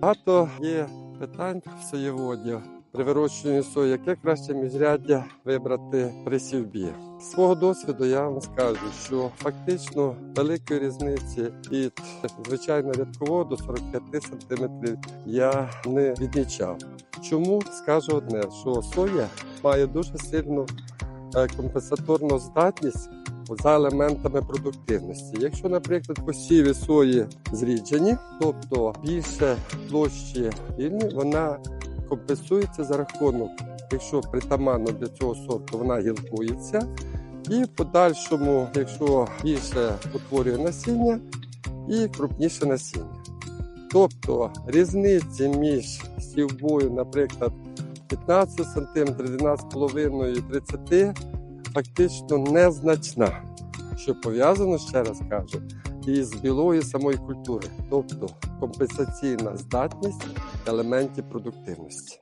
Багато є питань в соєводів. При вирощуванні сої, яке краще міжряддя вибрати при сівбі. З свого досвіду я вам скажу, що фактично великої різниці від звичайно рядкового до 45 см я не відмічав. Чому скажу одне, що соя має дуже сильну е, компенсаторну здатність за елементами продуктивності. Якщо, наприклад, посіви сої зріджені, тобто більше площі вільні, вона компенсується за рахунок, якщо притаманно для цього сорту вона гілкується, і в подальшому, якщо більше утворює насіння і крупніше насіння. Тобто різниці між сівбою, наприклад, 15 см, 12,5 і 30 фактично незначна, що пов'язано, ще раз кажу, із білої самої культури, тобто компенсаційна здатність елементів продуктивності.